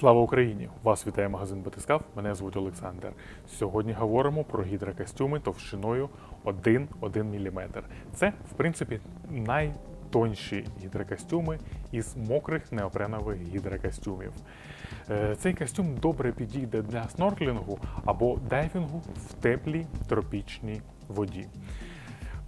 Слава Україні! Вас вітає магазин Батискав. Мене звуть Олександр. Сьогодні говоримо про гідрокостюми товщиною 1-1 мм. Це, в принципі, найтонші гідрокостюми із мокрих неопренових гідрокостюмів. Е, Цей костюм добре підійде для снорклінгу або дайвінгу в теплій тропічній воді.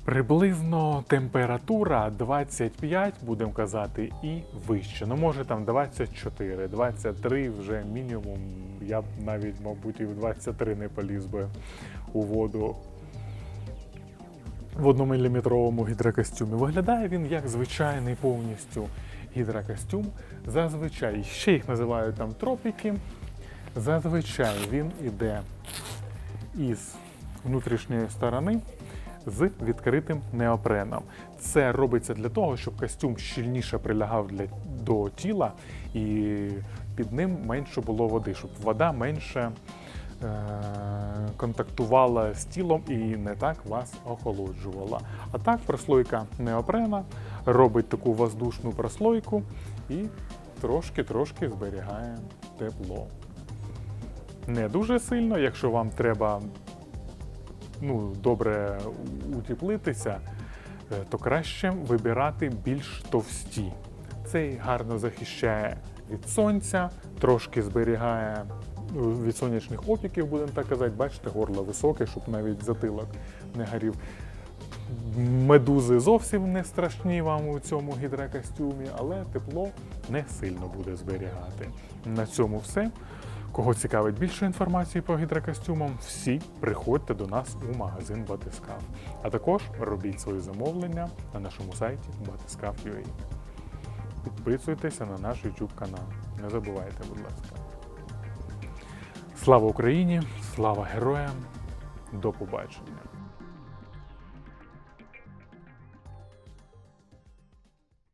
Приблизно температура 25, будемо казати, і вище. Ну, може там 24, 23 вже мінімум. Я б навіть, мабуть, і в 23 не поліз би у воду в одноміліметровому гідрокостюмі. Виглядає він як звичайний повністю гідрокостюм. Зазвичай ще їх називають там тропіки. Зазвичай він іде із внутрішньої сторони з відкритим неопреном. Це робиться для того, щоб костюм щільніше прилягав для, до тіла і під ним менше було води, щоб вода менше е, контактувала з тілом і не так вас охолоджувала. А так прослойка неопрена робить таку воздушну прослойку і трошки-трошки зберігає тепло. Не дуже сильно, якщо вам треба ну, добре утеплитися, е, то краще вибирати більш товсті. Цей гарно захищає від сонця, трошки зберігає ну, від сонячних опіків, будемо так казати. Бачите, горло високе, щоб навіть затилок не горів. Медузи зовсім не страшні вам у цьому гідрокостюмі, але тепло не сильно буде зберігати. На цьому все. Кого цікавить більше інформації по гідрокостюмам, всі приходьте до нас у магазин Батискав. А також робіть свої замовлення на нашому сайті batiscav.ua. Підписуйтеся на наш YouTube канал. Не забувайте, будь ласка. Слава Україні! Слава героям! До побачення!